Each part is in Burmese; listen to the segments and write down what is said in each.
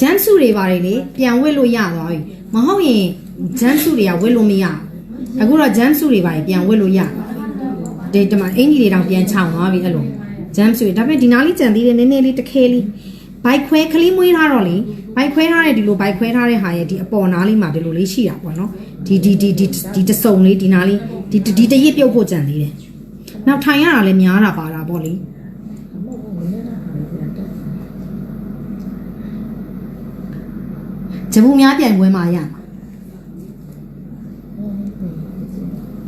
ဂျမ်စုတွေပါတယ်လေပြန်ဝစ်လို့ရသွားပြီမဟုတ်ရင်ဂျမ်စုတွေကဝစ်လို့မရဘူးအခုတော့ဂျမ်စုတွေပါတယ်ပြန်ဝစ်လို့ရဒီတမအင်ကြီးတွေတောင်ပြန်ချောင်သွားပြီအဲ့လိုဂျမ်စုတွေဒါပေမဲ့ဒီနားလေးကြံသေးတယ်နည်းနည်းလေးတစ်ခဲလေးဘိုက်ခွဲခလေးမွေးထားတော့လေဘိုက်ခွဲထားတဲ့ဒီလိုဘိုက်ခွဲထားတဲ့ဟာရဲ့ဒီအပေါ်နားလေးမှာဒီလိုလေးရှိတာပေါ့နော်ဒီဒီဒီဒီဒီတစုံလေးဒီနားလေးဒီဒီတရစ်ပြုတ်ဖို့ကြံသေးတယ်နောက်ထိုင်ရတာလည်းများတာပါတာပေါ့လေ ဂျပူများပြန်ပွဲမှာရမှာ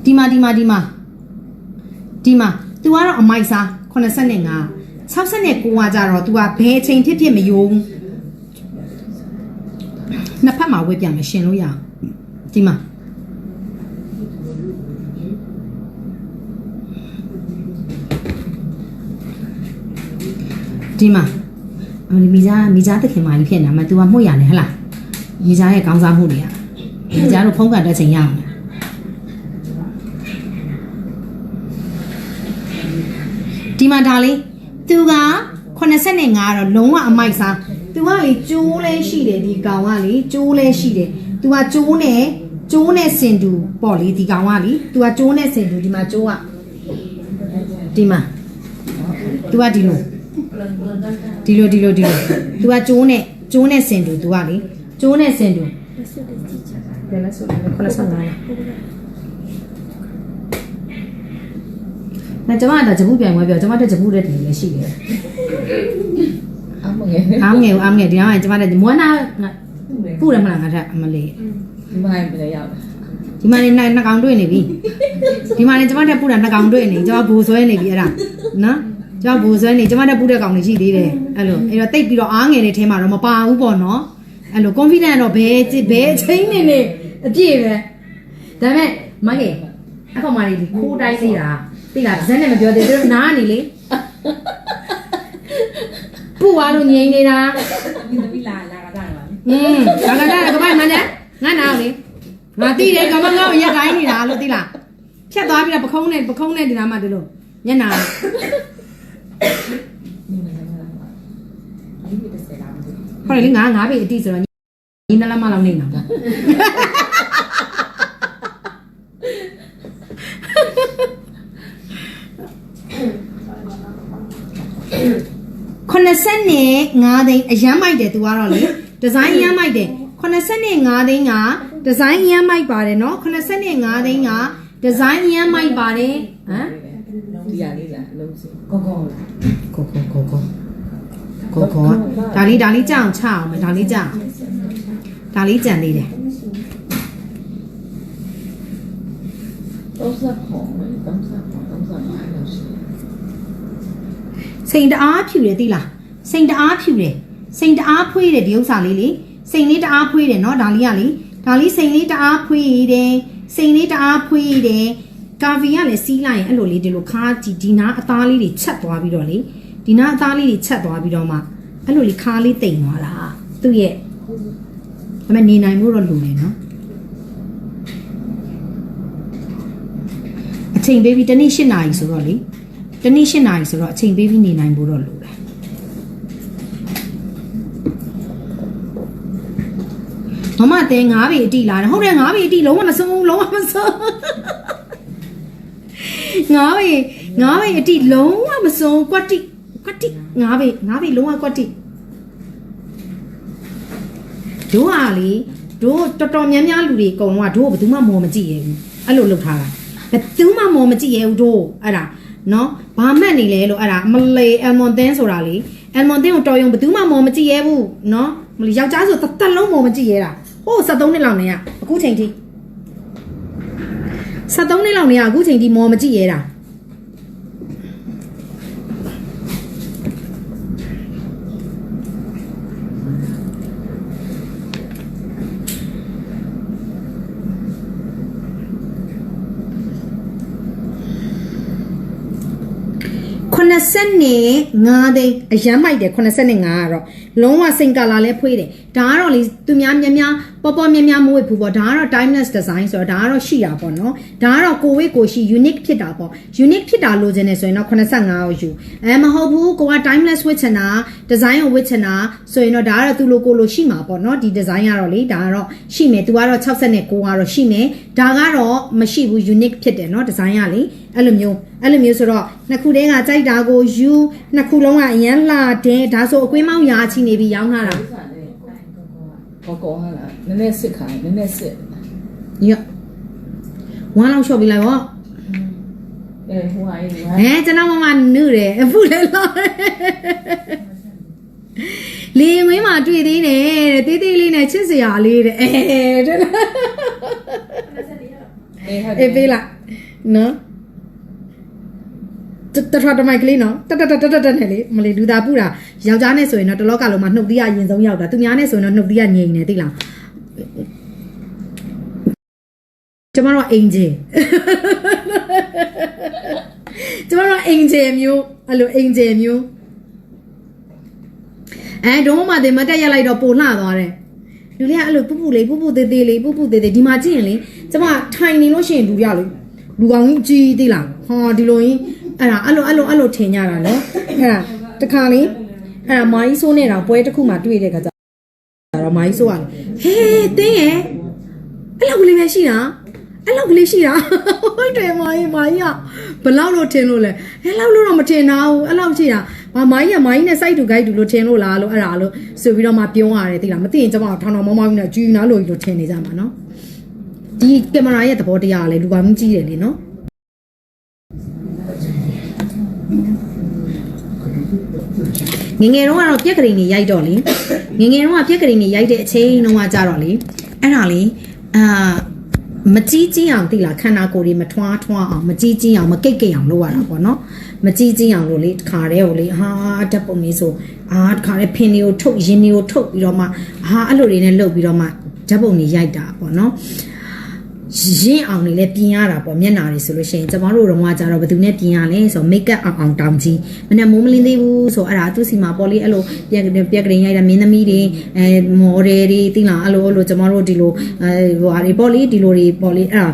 ဒီမှာဒီမှာဒီမှာဒီမှာ तू ကတော့အမိုက်စား85 69ကကြတော့ तू ကဘယ်အချိန်ဖြစ်ဖြစ်မယိုးဘူးနှစ်ဖက်မှာဝေးပြန်မရှင်လို့ရအောင်ဒီမှာဒီမှာအမလီမိသားမိသားတခင်မာကြီးဖြစ်နေတာမ तू ကမှုတ်ရတယ်ဟဟလား ရေချားရဲ့ကောင်းစားမှုတွေကရေချားတို့ဖုံးကန်တဲ့ချိန်ရအောင်ဒီမှာဒါလေးသူက85ကတော့လုံးဝအမိုက်စားသူကလေကျိုးလဲရှိတယ်ဒီကောင်ကလေကျိုးလဲရှိတယ်သူကကျိုးနဲ့ကျိုးနဲ့စင်တူပေါ့လေဒီကောင်ကလေသူကကျိုးနဲ့စင်တူဒီမှာကျိုးကဒီမှာသူကဒီလိုဒီလိုဒီလိုဒီလို तू อ่ะโจ้เนี่ยโจ้เนี่ยสินดู तू อ่ะလေ ကျိုးနဲ့စင်တူဘယ်လဲဆိုလဲ85那ကျမကဂျပူပြန်ပွဲပြောကျမတက်ဂျပူတဲ့တည်းလည်းရှိတယ်အမငယ်အားငယ်အားငယ်ဒီတော့ကျမတက်မွန်းနာပူတယ်မလားငါထက်အမလေးဒီမိုင်းပြရောက်ဒီမှာနေနှစ်ကောင်တွေ့နေပြီဒီမှာနေကျမတက်ပူတာနှစ်ကောင်တွေ့နေကျမဘူဆွဲနေပြီအဲ့ဒါနော်ကျမဘူဆွဲနေကျမတက်ပူတဲ့ကောင်တွေရှိသေးတယ်အဲ့လိုအဲ့တော့တိတ်ပြီးတော့အားငယ်တဲ့ထဲမှာတော့မပါဘူးပေါ့နော် အဲ့လို confident တော့ဘယ်ဘယ်ချင်းနေနေအပြည့်ပဲဒါပေမဲ့မဟေအခုမှလေခိုးတိုင်းနေတာသိလားဇက်နဲ့မပြောသေးဘူးနားနေလေပူသွားလို့ငြိမ်နေတာဒီသမီးလာလာကြတာပါอืมဒါကလည်းကမမှန်တယ်ငါနာလေငါတိတယ်ကမငါ့ကိုရက်တိုင်းနေတာလို့သိလားဖြတ်သွားပြီးတော့ပခုံးနဲ့ပခုံးနဲ့ဒီနားမှာဒီလိုညနာဒီမှာလာလာပါဒီလိုတစ်ဆယ်လာမသိဟောလေငါငါပြီအတိဆိုတော့ ညီနလမလောက်နေတော့80နဲ့5သိန်းအရမ်းမိုက်တယ်သူကတော့လေဒီဇိုင်းအရမ်းမိုက်တယ်80နဲ့5သိန်းကဒီဇိုင်းအရမ်းမိုက်ပါတယ်နော်80နဲ့5သိန်းကဒီဇိုင်းအရမ်းမိုက်ပါတယ်ဟမ်ဒီရလေးလားအလုံးစုကောကောလားကိုကိုကိုကိုကိုကိုဒါလေးဒါလေးကြအောင်ချအောင်မယ်ဒါလေးကြအောင် ဒါလေးကြံသေးတယ် တော့ဆက်ခေါ်မယ်တော့ဆက်ခေါ်တော့ဆက်ပါလို့ရှိ စိန်တအားဖြူတယ်သိလားစိန်တအားဖြူတယ်စိန်တအားဖွေးတယ်ဒီဥစ္စာလေးလေစိန်လေးတအားဖွေးတယ်เนาะဒါလေးကလေဒါလေးစိန်လေးတအားဖွေးတယ်စိန်လေးတအားဖွေးတယ်ကာဗီကလည်းစီးလိုက်ရင်အဲ့လိုလေးဒီလိုခါဒီဒီနာအသားလေးတွေချက်သွားပြီးတော့လေဒီနာအသားလေးတွေချက်သွားပြီးတော့မှအဲ့လိုလေးခါလေးတိမ်သွားတာသူ့ရဲ့ဒါ ပေမဲ့နေနိုင်မှုတော့လိုနေနော်အချိန်ပေးပြီးတနေ့၈နာရီဆိုတော့လေတနေ့၈နာရီဆိုတော့အချိန်ပေးပြီးနေနိုင်ဖို့တော့လိုတယ်မမတဲငါးပေအတိလာတယ်ဟုတ်တယ်ငါးပေအတိလုံးဝမဆုံးဘူးလုံးဝမဆုံးငါးပေငါးပေအတိလုံးဝမဆုံးကွက်တိကွက်တိငါးပေငါးပေလုံးဝကွက်တိ တို့ဟာလေတို့တော်တော်များများလူတွေအကုန်လုံးကတို့ဘယ်သူမှမော်မကြည့်ရဘူးအဲ့လိုလုပ်ထားတာဘယ်သူမှမော်မကြည့်ရဘူးတို့အဲ့ဒါနော်ဘာမှတ်နေလဲလို့အဲ့ဒါမလေးအယ်မွန်တင်းဆိုတာလေအယ်မွန်တင်းကိုတော်ရုံဘယ်သူမှမော်မကြည့်ရဘူးနော်မလေးယောက်ျားဆိုတစ်သက်လုံးမော်မကြည့်ရတာဟိုး73နှစ်လောက်နေရအခုချိန်ထိ73နှစ်လောက်နေရအခုချိန်ထိမော်မကြည့်ရတာ 85သိန်းအရမ်းမိုက်တယ်85ကတော့လုံးဝစိန်ကာလာလဲဖွေးတယ်ဒါကတော့လေသူများများများပေါ်ပေါ်များများမဝတ်ဘူးပေါ့ဒါကတော့ timeless design ဆိုတော့ဒါကတော့ရှိတာပေါ့နော်ဒါကတော့ကိုဝိကိုရှိ unique ဖြစ်တာပေါ့ unique ဖြစ်တာလိုချင်တယ်ဆိုရင်တော့85ကိုယူအဲမဟုတ်ဘူးကိုက timeless ဝတ်ချင်တာ design ကိုဝတ်ချင်တာဆိုရင်တော့ဒါကတော့သူလိုကိုလိုရှိမှာပေါ့နော်ဒီ design ကတော့လေဒါကတော့ရှိမယ်သူကတော့69ကတော့ရှိမယ်ဒါကတော့မရှိဘူး unique ဖြစ်တယ်နော် design ကလေအဲ့လိုမျိုးအဲ့လိုမျိုးဆိုတော့နှစ်ခုတည်းကကြိုက်တာကိုယူနှစ်ခုလုံးကအရန်လာတယ်ဒါဆိုအကွင်းမောင်းရာချီနေပြီးရောင်းထားတာကောကောဟာလားနည်းနည်းစစ်ခိုင်းနည်းနည်းစစ်ညဝမ်းလောက်လျှော့ပေးလိုက်ပေါ့အဲဟိုဟာကြီးဟဲကျွန်တော်မမနုတယ်အဖူလည်းလာလေငွေးမှာတွေ့သေးတယ်တဲ့သေးသေးလေးနဲ့ချစ်စရာလေးတဲ့အဲတဲ့အေးဟာအေးပေးလိုက်နော် တတထတမိုက်ကလေးနော်တတတတတတနဲ့လေမလေးလူသားပူတာယောက်ျားနဲ့ဆိုရင်တော့တလောကလုံးမှာနှုတ်သီးရရင်ဆုံးရောက်တာသူများနဲ့ဆိုရင်တော့နှုတ်သီးရငြိမ်နေသိလားကျမတို့အင်ဂျင်ကျမတို့အင်ဂျင်မျိုးအဲ့လိုအင်ဂျင်မျိုးအဲဒုံးမတင်မတက်ရက်လိုက်တော့ပိုလှသွားတယ်လူလေးကအဲ့လိုပူပူလေးပူပူသေးသေးလေးပူပူသေးသေးဒီမှာကြည့်ရင်လေကျမထိုင်နေလို့ရှိရင်လူရလေလူကောင်ကြီးကြီးသိလားဟောဒီလိုရင် အဲ့ဒါအဲ့လိုအဲ့လိုအဲ့လိုထင်ကြတာနော်အဲ့ဒါတခါလေးအဲ့ဒါမာကြီးဆိုးနေတာပွဲတစ်ခုမှတွေ့တဲ့ခါကျတော့မာကြီးဆိုးရတယ်ဟေးတင်းရဲ့အဲ့လောက်ကလေးပဲရှိတာအဲ့လောက်ကလေးရှိတာဟုတ်တယ်မာကြီးမာကြီးကဘလောက်လို့ထင်လို့လဲအဲ့လောက်လို့တော့မထင်တာဘူးအဲ့လောက်ရှိတာမမာကြီးကမာကြီးနဲ့ site to guide တူလို့ထင်လို့လားလို့အဲ့ဒါလို့ဆိုပြီးတော့မှပြုံးရတယ်သိလားမသိရင်ကျွန်မထောင်ထောင်မောင်းမောင်းနဲ့ကြီးနားလို့လို့ထင်နေကြမှာနော်ဒီကင်မရာရဲ့သဘောတရားကလည်းလူပါမှုကြီးတယ်လေနော် ငယ်ငယ်တုန်းကတော့ပြက်ကလေးနေရိုက်တော့လေငယ်ငယ်တုန်းကပြက်ကလေးနေရိုက်တဲ့အချိန်တုန်းကကြတော့လေအဲ့ဒါလေအာမကြီးကြီးအောင်တိလားခန္ဓာကိုယ်တွေမထွားထွားအောင်မကြီးကြီးအောင်မကိတ်ကိတ်အောင်လုပ်ရတာပေါ့နော်မကြီးကြီးအောင်လို့လေတခါတည်းကိုလေဟာဓာတ်ပုံလေးဆိုအာတခါတည်းဖင်တွေကိုထုတ်ရင်တွေကိုထုတ်ပြီးတော့မှဟာအဲ့လိုတွေနဲ့လုပ်ပြီးတော့မှဓာတ်ပုံတွေရိုက်တာပေါ့နော် ရင့်အောင်နေလဲပြင်ရတာပေါ့မျက်နာတွေဆိုလို့ရှိရင်ကျမတို့တော့ကကြတော့ဘယ်သူနဲ့ပြင်ရလဲဆိုတော့ make up အောင်အောင်တောင်ကြီးမနဲ့မိုးမလင်းသေးဘူးဆိုအဲ့ဒါသူ့စီမှာပေါ့လေအဲ့လိုပြက်ပြက်ကလေးရိုက်တာမင်းသမီးတွေအဲမော်ဒယ်တွေတိလားအဲ့လိုအဲ့လိုကျမတို့ဒီလိုအဲဟိုဟာတွေပေါ့လေဒီလိုတွေပေါ့လေအဲ့ဒါ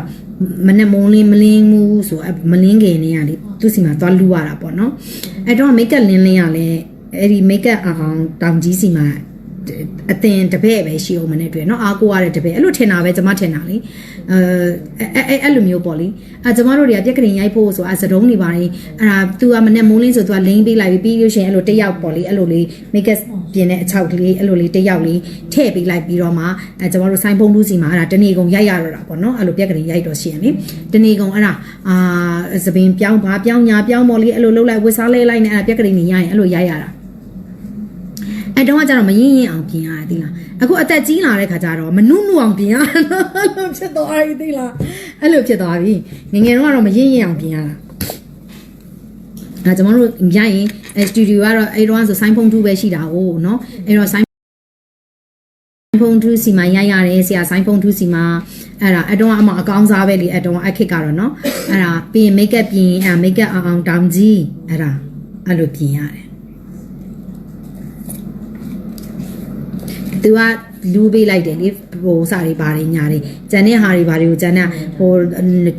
မနဲ့မုံလင်းမလင်းမှုဆိုအဲ့မလင်းခင်နေရလေသူ့စီမှာသွားလူရတာပေါ့နော်အဲ့တော့ make up လင်းလင်းရလဲအဲ့ဒီ make up အောင်တောင်ကြီးစီမှာ အတင်တပည့်ပဲရှိအောင်မနဲ့တွေ့เนาะအားကိုရတဲ့တပည့်အဲ့လိုထင်တာပဲကျွန်မထင်တာလေအဲအဲအဲအဲ့လိုမျိုးပေါ့လေအဲကျွန်မတို့တွေကပြက်ကလေးရိုက်ဖို့ဆိုအဲစတုံးနေပါလေအဲ့ဒါ तू ကမနဲ့မိုးလင်းဆို तू ကလိမ့်ပေးလိုက်ပြီးပြီးလို့ရှိရင်အဲ့လိုတစ်ယောက်ပေါ့လေအဲ့လိုလေး make up ပြင်တဲ့အချောက်ကလေးအဲ့လိုလေးတစ်ယောက်လေးထည့်ပေးလိုက်ပြီးတော့မှအဲကျွန်တော်တို့စိုင်းဖုံးလူစီမှာအဲ့ဒါတနေကုန်ရိုက်ရတော့တာပေါ့နော်အဲ့လိုပြက်ကလေးရိုက်တော့ရှိရင်လေတနေကုန်အဲ့ဒါအာသပင်ပြောင်းပါပြောင်းညာပြောင်းပေါ့လေအဲ့လိုလှုပ်လိုက်ဝစ်စားလဲလိုက်နေအဲ့ဒါပြက်ကလေးနေရရင်အဲ့လိုရိုက်ရတာ အဲတုန်းကကျတော့မရင်ရင်အောင်ပြင်ရတယ်သိလားအခုအသက်ကြီးလာတဲ့ခါကျတော့မနုနုအောင်ပြင်ရတာအဲ့လိုဖြစ်သွားပြီသိလားအဲ့လိုဖြစ်သွားပြီငယ်ငယ်တုန်းကတော့မရင်ရင်အောင်ပြင်ရတာအဲကျွန်တော်တို့ရရင်အဲစတူဒီယိုကတော့အဲတုန်းကဆိုဆိုင်းဖုန်း2ပဲရှိတာ哦เนาะအဲတော့ဆိုင်းဖုန်း2စီမှာရရတယ်ဆရာဆိုင်းဖုန်း2စီမှာအဲ့ဒါအတုံးကအမအကောင်းစားပဲလေအတုံးအခစ်ကတော့เนาะအဲ့ဒါပြီးရင် make up ပြင်အဲ make up အောင်အောင်တောင်ကြီးအဲ့ဒါအဲ့လိုပြင်ရတယ် သူကလူပေးလိုက်တယ်လေဟိုစာတွေဘာတွေညာတွေဂျန်တဲ့ဟာတွေဘာတွေကိုဂျန်ကဟို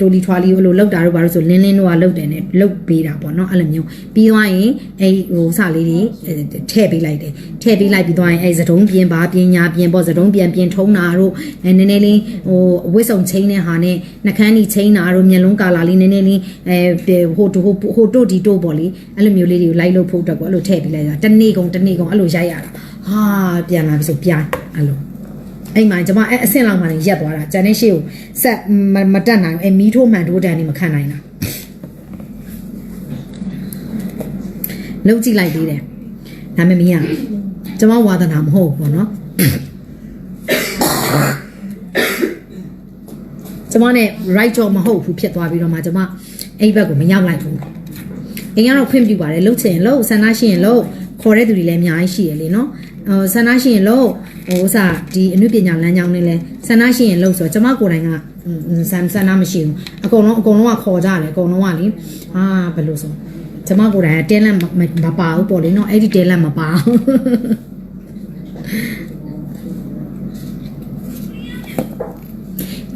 တိုလီထွာလီဟိုလိုလောက်တာတို့ဘာလို့ဆိုလင်းလင်းတို့ကလောက်တယ်နဲ့လောက်ပေးတာပေါ့နော်အဲ့လိုမျိုးပြီးသွားရင်အဲ့ဟိုစာလေးတွေထည့်ပေးလိုက်တယ်ထည့်ပေးလိုက်ပြီးသွားရင်အဲ့သတုံးပြင်းပါပြင်းညာပြင်းပေါ့သတုံးပြန်ပြင်းထုံးတာတို့အဲနည်းနည်းလေးဟိုဝစ်စုံချင်းတဲ့ဟာနဲ့နှကန်းကြီးချင်းတာတို့မျက်လုံးကာလာလေးနည်းနည်းလေးအဲဟိုဟိုဟိုတို့ဒီတို့ပေါ့လေအဲ့လိုမျိုးလေးတွေကိုလိုက်လို့ဖို့အတွက်ပေါ့အဲ့လိုထည့်ပေးလိုက်တာတနေ့ကုန်တနေ့ကုန်အဲ့လိုရိုက်ရတာ ဟာပြန်လာပြီဆိုပြိုင်အဲ့လိုအဲ့မှာကျွန်မအဲ့အဆင့်လောက်မှလည်းရက်သွားတာဂျန်တဲ့ရှေ့ကိုဆက်မမတက်နိုင်ဘူးအဲ့မီးထိုးမှန်ထိုးတန်နေမခံနိုင်တာလုံးကြည့်လိုက်သေးတယ်ဒါပေမဲ့မင်းကကျွန်မဝါသနာမဟုတ်ဘူးပေါ့နော်ကျွန်မနဲ့ right job မဟုတ်ဘူးဖြစ်သွားပြီးတော့မှကျွန်မအဲ့ဘက်ကိုမရောက်လိုက်ဘူးအင်းကတော့ခွင့်ပြုပါတယ်လှုပ်ချင်လှုပ်ဆန္ဒရှိရင်လှုပ်ခေါ်တဲ့သူတွေလည်းအများကြီးရှိရလေနော်ဟို ဆန္ဒရှိရင်လှုပ်ဟိုဥစားဒီအနုပညာလမ်းကြောင်းနဲ့လဲဆန္ဒရှိရင်လှုပ်ဆိုတော့ကျွန်မကိုယ်တိုင်ကဆန္ဆန္ဒမရှိဘူးအကုန်လုံးအကုန်လုံးကခေါ်ကြတယ်အကုန်လုံးကလေအာဘယ်လိုဆိုကျမကိုယ်တိုင်ကတင်းလက်မမမပါဘူးပေါ့လေနော်အဲ့ဒီတင်းလက်မပါဘူး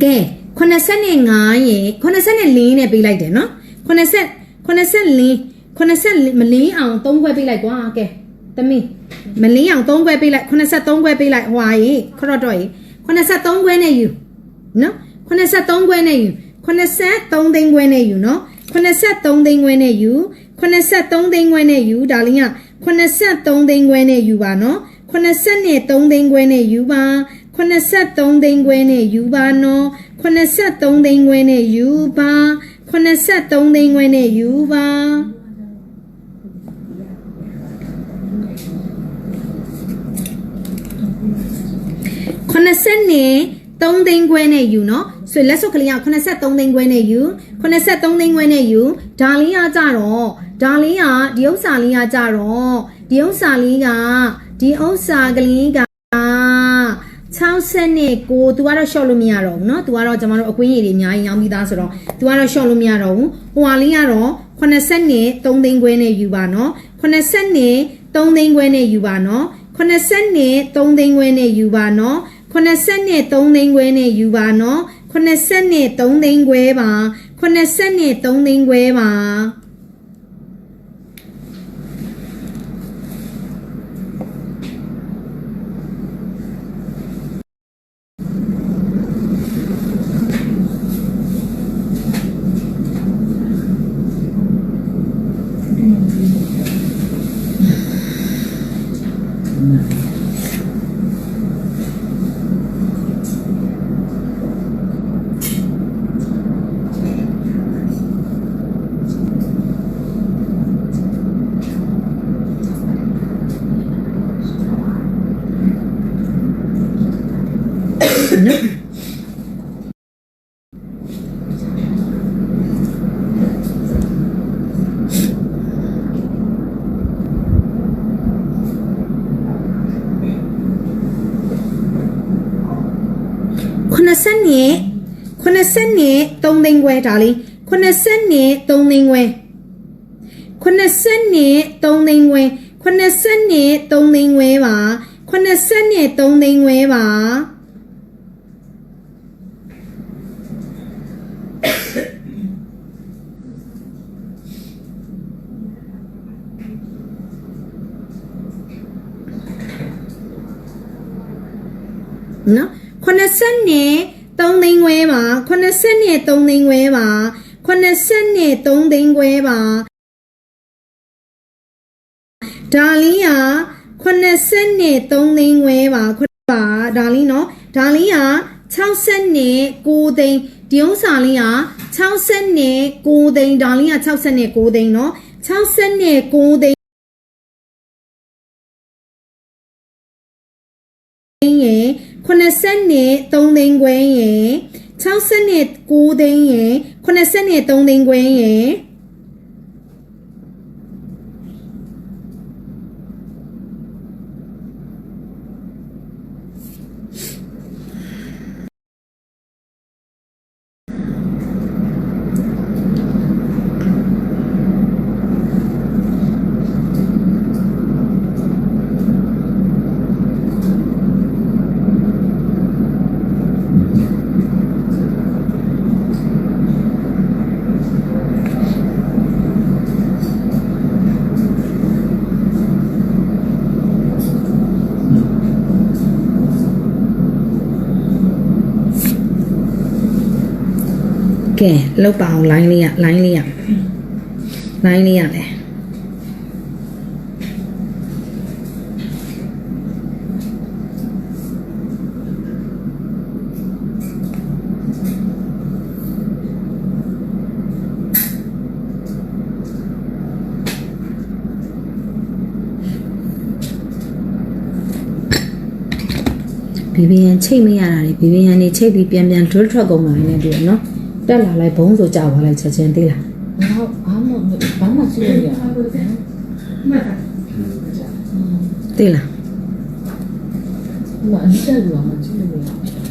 ကဲ85ရေ84နဲ့ပေးလိုက်တယ်နော်80 84 84မလင်းအောင်3ခွဲပေးလိုက်ကွာကဲ သမီးမလင်းအောင်3ခွဲပေးလိုက်83ခွဲပေးလိုက်ဟွာရေခရော့တော့ရေ83ခွဲနဲ့ယူနော်83ခွဲနဲ့ယူ83သိန်းခွဲနဲ့ယူနော်83သိန်းခွဲနဲ့ယူ83သိန်းခွဲနဲ့ယူဒါလင်းက83သိန်းခွဲနဲ့ယူပါနော်83သိန်းခွဲနဲ့ယူပါ83သိန်းခွဲနဲ့ယူပါနော်83သိန်းခွဲနဲ့ယူပါ83သိန်းခွဲနဲ့ယူပါ 80နဲ့3သိန်းခွဲနဲ့ယူနော်ဆိုရင်လက်စုပ်ကလေးက83သိန်းခွဲနဲ့ယူ83သိန်းခွဲနဲ့ယူဒါလေးကကြတော့ဒါလေးကဒီဥစ္စာလေးကကြတော့ဒီဥစ္စာလေးကဒီဥစ္စာကလေးက60နဲ့ကို तू ကတော့ short လို့မရတော့ဘူးเนาะ तू ကတော့ကျွန်တော်တို့အကွင်းရည်တွေအများကြီးရောင်းပြီးသားဆိုတော့ तू ကတော့ short လို့မရတော့ဘူးဟိုဟာလေးကတော့80နဲ့3သိန်းခွဲနဲ့ယူပါเนาะ80နဲ့3သိန်းခွဲနဲ့ယူပါเนาะ80နဲ့3သိန်းခွဲနဲ့ယူပါเนาะ 83သိန်းခွဲနဲ့ယူပါနော်83သိန်းခွဲပါ83သိန်းခွဲပါ 80နဲ့80နဲ့3သိန်းခွဲဒါလေး80နဲ့3သိန်းခွဲ80နဲ့3သိန်းခွဲ80နဲ့3 န်းခွဲပါ80နဲ့3သိန်းခွဲပါနော်80နဲ့3သိန်းခွဲပါ80နဲ့3သိန်းခွဲပါ80နဲ့3သိန်းခွဲပါဒါလီယာ80နဲ့3သိန်းခွဲပါခွပါဒါလီနော်ဒါလီယာ60နဲ့9သိန်းဒီဥစ္စာလေးက60နဲ့9သိန်းဒါလီယာ60နဲ့9သိန်းနော်60နဲ့9သိန်း 80နဲ့3သိန်းခွဲရယ်60နဲ့9သိန်းရယ်80နဲ့3သိန်းခွဲရယ် ကဲလောက်ပါအောင် line လေးရ line လေးရ line လေးရတယ်ဘီဘီယန်ချိတ်မရတာလေဘီဘီယန်နေချိတ်ပြီးပြန်ပြန် drill truck ကုန်လာနေတယ်နော် တက်လာလိုက်ဘုံဆိုကြာသွားလိုက်ချက်ချင်းသေးလားဟုတ်ဘာမှဘာမှရှိနေရမှန်သေးလားဟုတ်အန်ချက်ရောမှရှိနေရ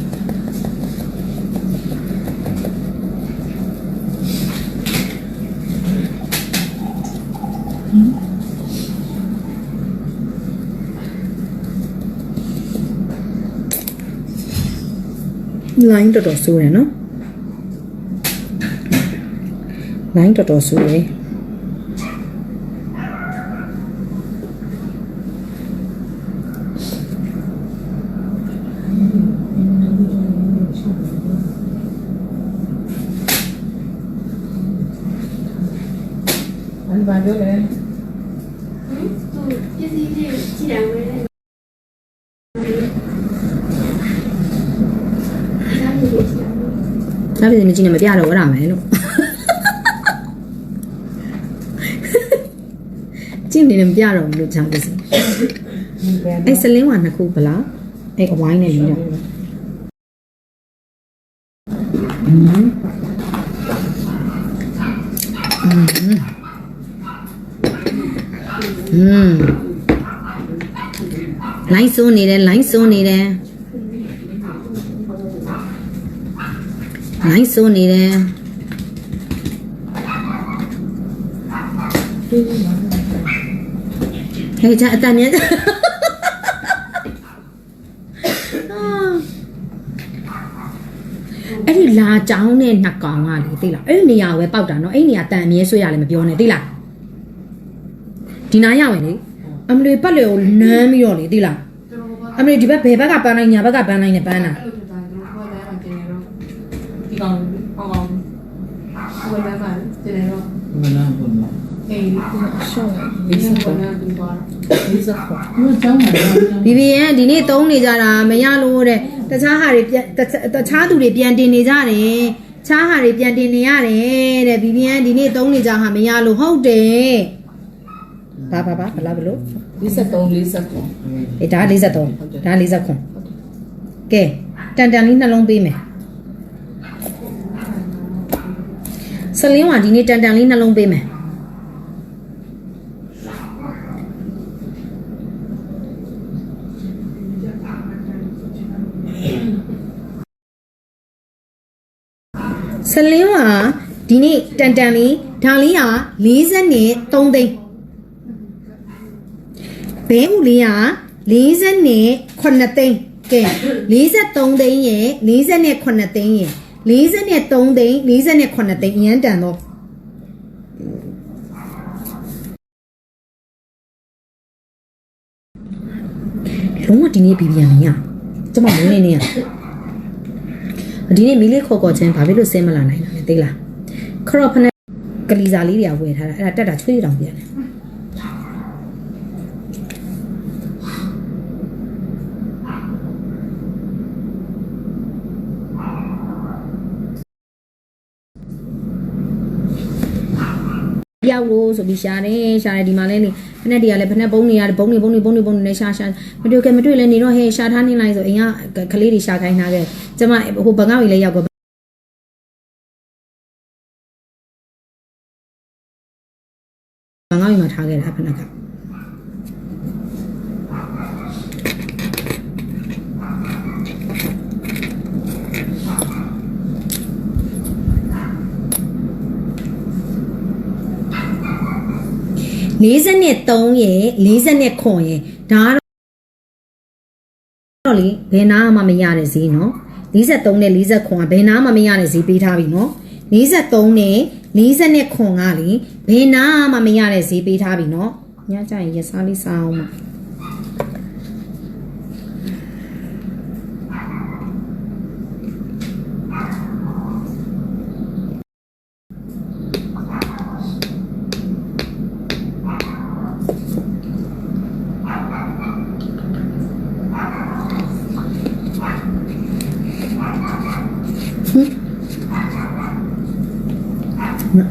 လိုင်းတော်တော်ဆိုးတယ်နော် လိုင်းတော်တော်ဆိုးတယ်အဲ့ဒီဘာပြောလဲသူပစ္စည်းတွေကြည့်တယ်ဝယ်တယ်။ဒါမျိုးတွေကြည့်တယ်ဒါပြည်မကြည့်နဲ့မပြတော့ရမယ်လို့ ကြည့်နေတယ်မပြတော့ဘူးလို့ချမ်းပါစေဒီပဲအဲ့စလင်းဝါနှစ်ခုဗလားအဲ့အဝိုင်းနဲ့လေးတော့อืมလိုင်းစိုးနေတယ်လိုင်းစိုးနေတယ်လိုင်းစိုးနေတယ် ဟဲ့ချာအတန်မြဲအဲ့ဒီလာချောင်းနဲ့နှစ်ကောင်ကလေသိလားအဲ့ဒီနေရာကိုပဲပောက်တာနော်အဲ့ဒီနေရာတန်အမြဲဆွဲရလဲမပြောနဲ့သိလားဒီနားရောက်ရင်လေအမလီပတ်လေကိုနမ်းပြီးတော့လေသိလားအမလီဒီဘက်ဘယ်ဘက်ကပန်းလိုက်ညာဘက်ကပန်းလိုက်နဲ့ပန်းတာအဲ့လိုဖြစ်တာတို့ဘာလဲမတင်ရတော့ဒီကောင်ဟောင်းဟောင်းဘယ်လဲမှာတင်ရတော့မနာဘူးနော်အေးရှောင်းလေးစပေါ် နေတူပါလေးစက်ပေါ့ဘယ်ကြောင်းမှာလဲဘီဘီရန်ဒီနေ့သုံးနေကြတာမရလို့တဲ့တခြားဟာတွေပြန်တခြားတခြားသူတွေပြန်တင်နေကြတယ်ခြားဟာတွေပြန်တင်နေရတယ်တဲ့ဘီဘီရန်ဒီနေ့သုံးနေကြဟာမရလို့ဟုတ်တယ်ဘာဘာဘာဘလားဘလို့လေးစက်သုံးလေးစက်ပေါ့အေးဒါ43ဒါ49ကဲတန်တန်လေးနှလုံးပေးမယ်ဆလင်းဝါဒီနေ့တန်တန်လေးနှလုံးပေးမယ် ဆလင်းဝါဒီနေ့တန်တန်လေးဒါလေးဟာ40နဲ့3သိန်းဘဲဦးလေးဟာ40နဲ့9သိန်းကဲ43သိန်းရဲ့40နဲ့9သိန်းရဲ့40နဲ့3သိန်း40နဲ့9သိန်းအရန်တန်တော့လုံးဝဒီနေ့ဘီဘီယန်မရကျမမင်းနေနေရ ဒီနေ့မီလေးခေါ်ခေါ်ချင်းဘာဖြစ်လို့ဆင်းမလာနိုင်တာလဲသိလားခရော့ဖနက်ကလီစာလေးတွေကဝယ်ထားတာအဲ့ဒါတက်တာချွေးတောင်ပြန်တယ် ရောက်လို့ဆိုပြီးရှာတယ်ရှာတယ်ဒီမှာလဲနေဖနက်တွေကလည်းဖနက်ပုံးနေရတယ်ဘုံနေဘုံနေဘုံနေဘုံနေနဲ့ရှာရှာမတွေ့ကဲမတွေ့လဲနေတော့ဟဲ့ရှာထားနေလိုက်ဆိုအိမ်ကကလေးတွေရှာခိုင်းထားခဲ့ကျမဟိုဘငေါက်ကြီးလည်းရောက်ကောဘငေါက်ကြီးမှာထားခဲ့တာဖနက်က 53ရဲ့40ခွန်ရဲ့ဒါကတော့လေဘယ်နာမှမရတဲ့ဈေးနော်53နဲ့40ခွန်ကဘယ်နာမှမရတဲ့ဈေးပေးထားပြီနော်53နဲ့40ခွန်ကလေဘယ်နာမှမရတဲ့ဈေးပေးထားပြီနော်ညကြရင်ရစားလေးစားအောင်ပါ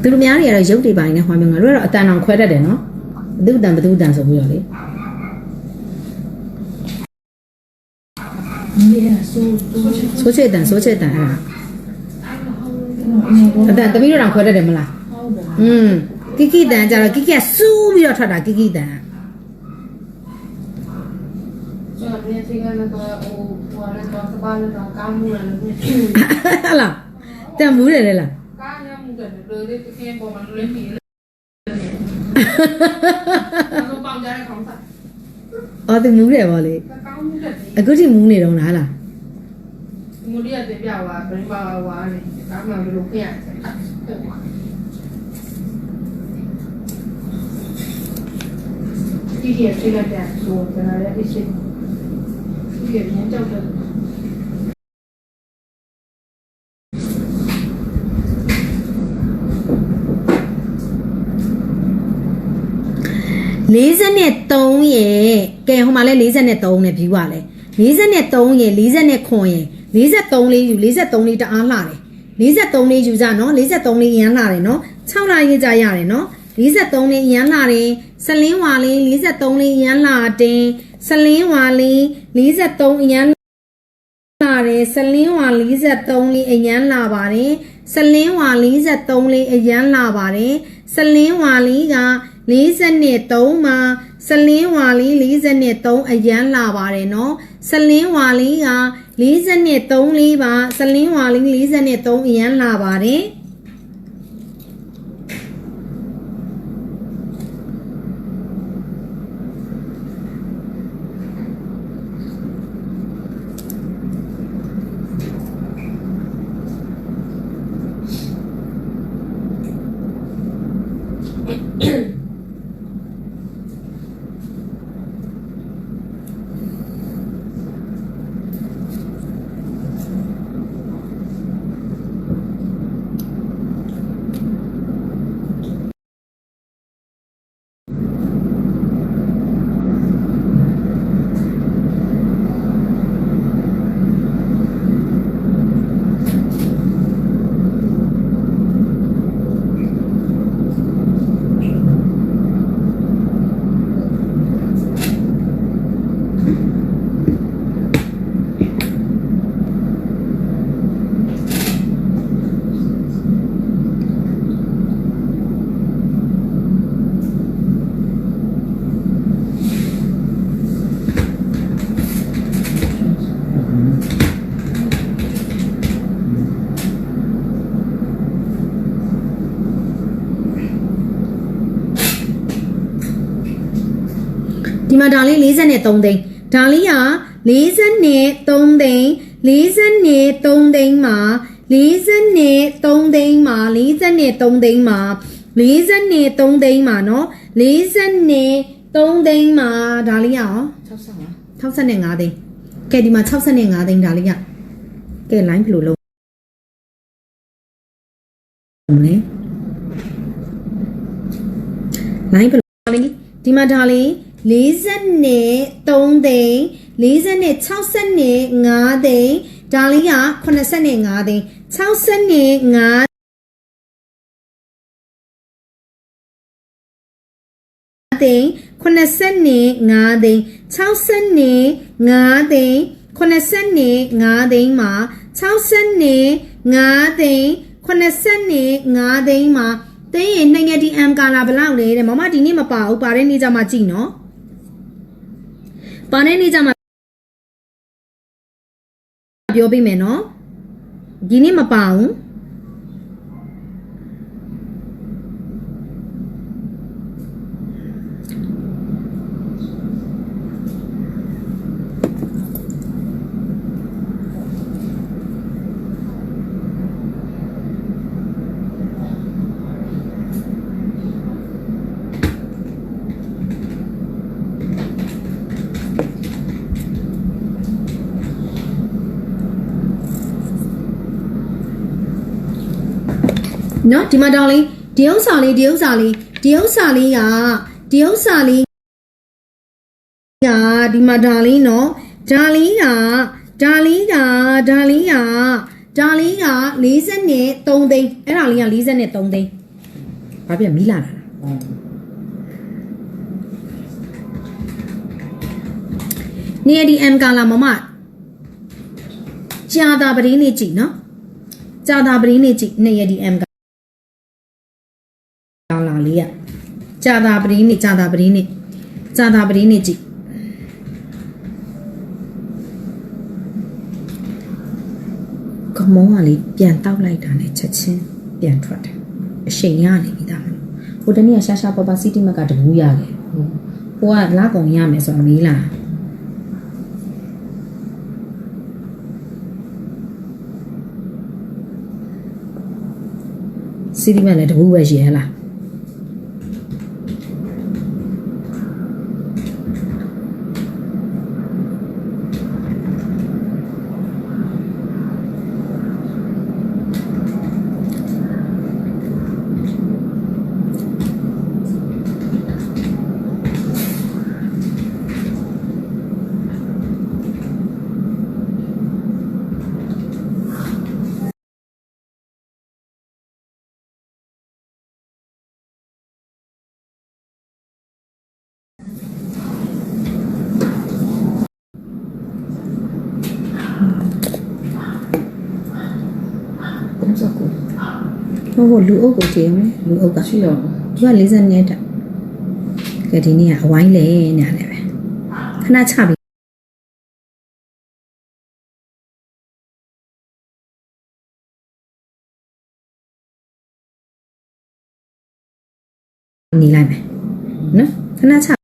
သူတို့များတွေကတော့ရုပ်တွေပိုင်းနဲ့ဟောမျိုးငါတို့ကတော့အတန်အောင်ခွဲတတ်တယ်နော်ဘသူအတန်ဘသူအတန်ဆိုပြီးတော့လေဒီကဆိုဆိုဆိုးချေတန်ဆိုးချေတန်အဲ့ဒါအတန်တပီးတို့တောင်ခွဲတတ်တယ်မလားဟုတ်တယ်อืมကီကီတန်ကြတော့ကီကီကစူးပြီးတော့ထွက်တာကီကီတန်ကျွန်တော်ပြန်ချိန်ကတော့ဟိုဟိုလည်းတော့စပါးလ ည်းတော့ကောင်းမှုလည်းပြည့်ဟလာတန်ဘူးတယ်လေလားကားရမှုတယ်လေလေတကယ်ပေါ်မှာလွှဲပြီးလေတော့ပေါင်ကြတဲ့ခေါင်းစားအော်သူမူးတယ်ဗောလေကောင်းမှုတယ်အခုထိမူးနေတော့လားဟလားငိုရီးယားတင်ပြသွားဘယ်မှာဝါနေဒါမှမလို့ခင်ရတယ်ဒီကြီးရဲ့ချိန်လိုက်တဲ့ဟိုကျွန်တော်လည်းအရှိဒီကပြန်ကြောက်တယ် 43ရဲ့ကဲဟိုမှာလဲ43နဲ့ view ပါလဲ43ရဲ့40ခွန်ရဲ့43လေးယူ43လေးတအားလှတယ်43လေးယူကြနော်43လေးအရန်လှတယ်နော်6လရေးကြရတယ်နော်43လေးအရန်လှတယ်စလင်းဝါလေး43လေးအရန်လှတယ်စလင်းဝါလေး43အရန်လာတယ်စလင်းဝါ43လေးအရန်လာပါတယ်စလင်းဝါ43လေးအရန်လာပါတယ်စလင်းဝါလေးက 43မှာဆလင်းဝါလီ43အရန်လာပါတယ်နော်ဆလင်းဝါလီက43လေးပါဆလင်းဝါလီ43အရန်လာပါတယ် ဒီမှာဒါလေး43သိန်းဒါလေးက43သိန်း43သိန်းမှာ43သိန်းမှာ43သိန်းမှာ43သိန်းမှာနော်43သိန်းမှာဒါလေးကရော65 65သိန်းကဲဒီမှာ65သိန်းဒါလေးကကဲ line ဘယ်လိုလုပ်မလဲ line ဘယ်လိုဒါလေးဒီမှာဒါလေး 43သိန်း40နဲ့65သိန်းဒါလေးက85သိန်း65သိန်း85သိန်း65သိန်း65သိန်း85သိန်းမှာ65သိန်း85သိန်းမှာတင်းရင်နှငယ်ဒီအမ်ကာလာဘလောက်လဲတဲ့မမဒီနေ့မပါဘူးပါတဲ့နေ့ကျမှကြည့်နော် ပါတဲ့နေ့ကျမှပြောပြမယ်နော်ဒီနေ့မပါဘူး နော်ဒီမှာတောင်းလေးဒီဥစ္စာလေးဒီဥစ္စာလေးဒီဥစ္စာလေးကဒီဥစ္စာလေးကဒီမှာဒါလေးနော်ဒါလေးကဒါလေးကဒါလေးကဒါလေးက40နဲ့3သိန်းအဲ့ဒါလေးက40နဲ့3သိန်းဘာပြန်မီးလာတာလားနေဒီအမ်ကာလာမမကြာတာပရင်းနေကြည့်နော်ကြာတာပရင်းနေကြည့်နေဒီအမ်ကာ ကြာတာပတိနေ့ကြာတာပတိနေ့ကြာတာပတိနေ့ကြည့်ကမုံကလေးပြန်တောက်လိုက်တာနဲ့ချက်ချင်းပြန်ထွက်တယ်အရှိန်ရနေပြီဒါမှမဟုတ်ဟိုတနေ့ကရှာရှာပပစီတီမကတကူးရတယ်ဟိုကလာကုန်ရမယ်ဆိုတော့မေးလားစီဒီမလည်းတပူပဲရေဟလား ဟုတ်ဟုတ်လူအုပ်ကိုကြည့်အောင်လူအုပ်ကရှိရောသူက40နဲ့တက်ကဲဒီနေ့ကအဝိုင်းလဲညာလဲပဲခဏချပြီနေလိုက်မယ်နော်ခဏချ